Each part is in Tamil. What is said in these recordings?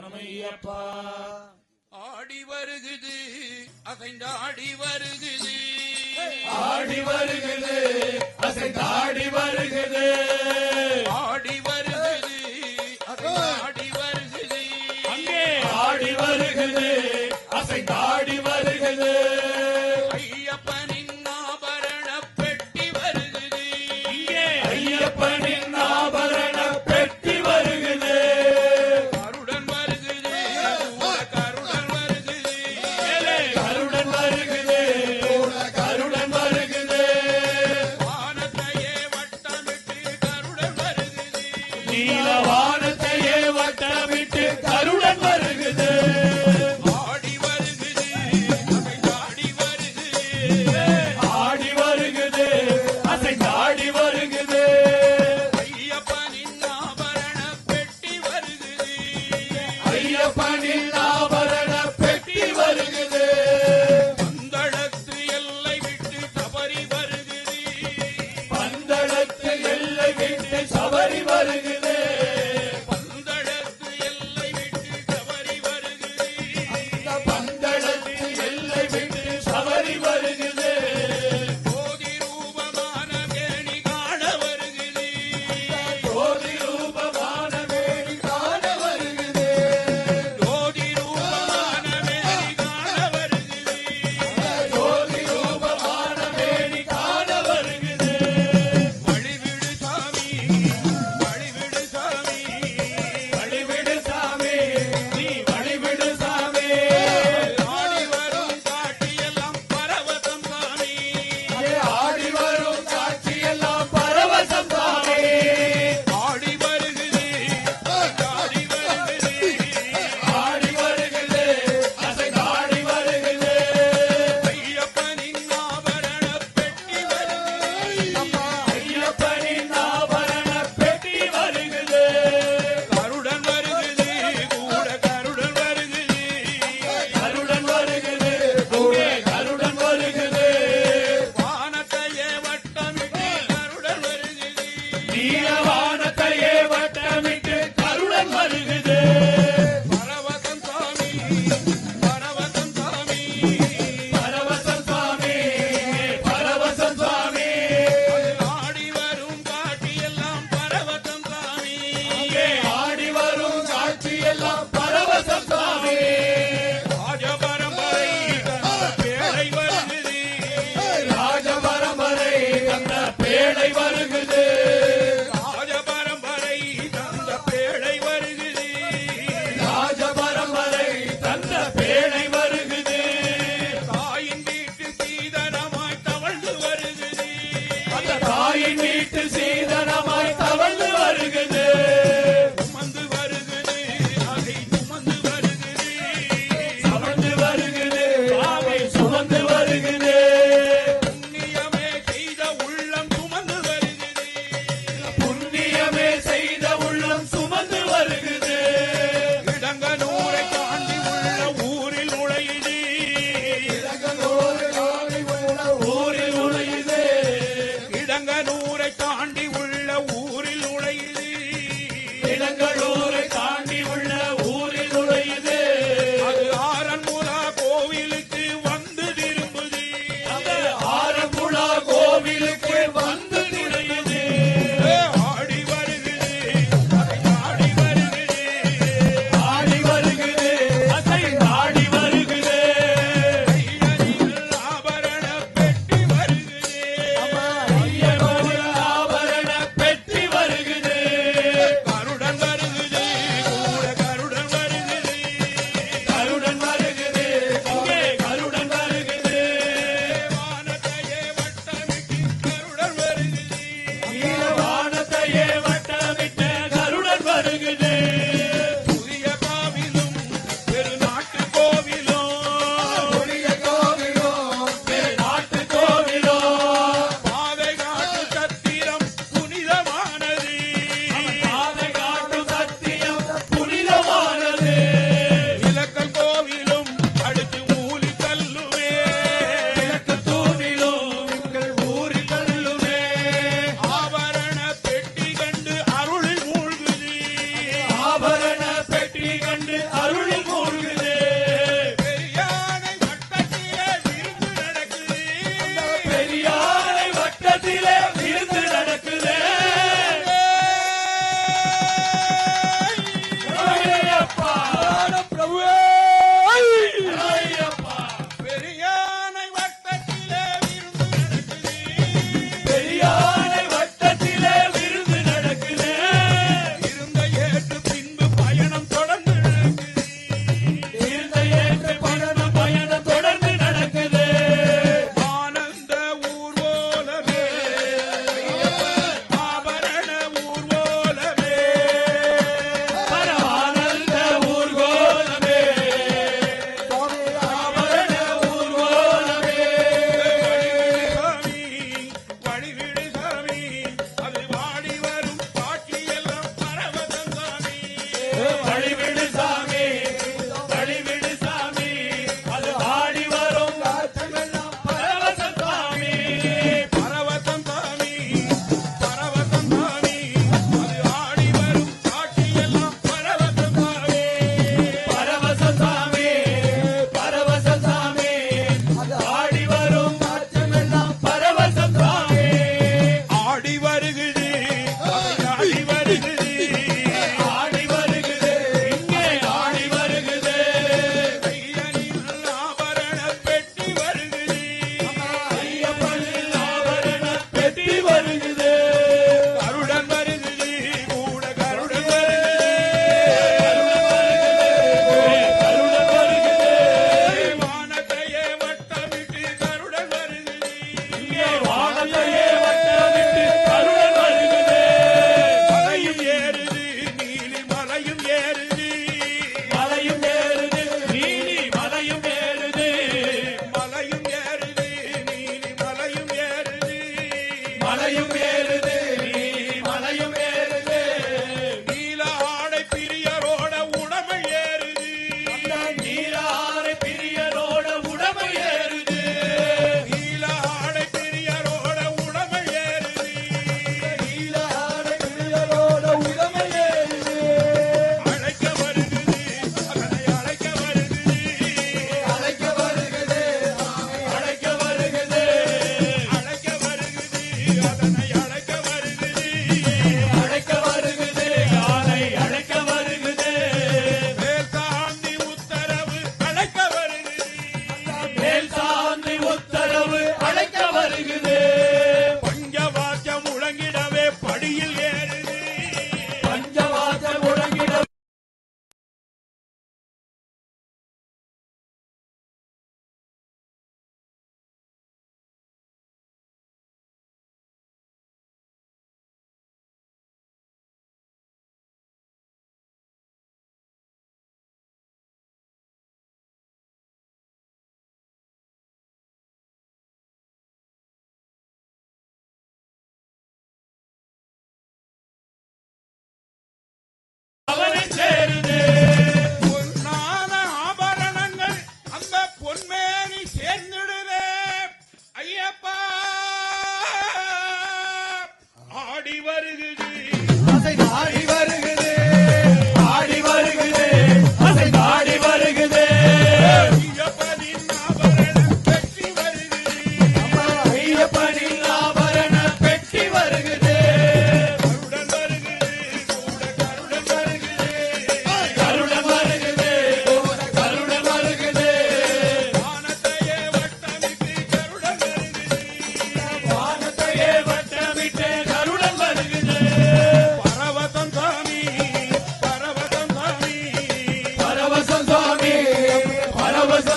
சரணமையப்பா ஆடி வருகுது அசைந்து ஆடி வருகுது. ஆடி வருகுது அசைந்து ஆடி வருகுது. ஆடி வருகுது அசைந்து ஆடி வருகுது. அங்கே ஆடி வருகுது.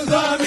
Tanzania.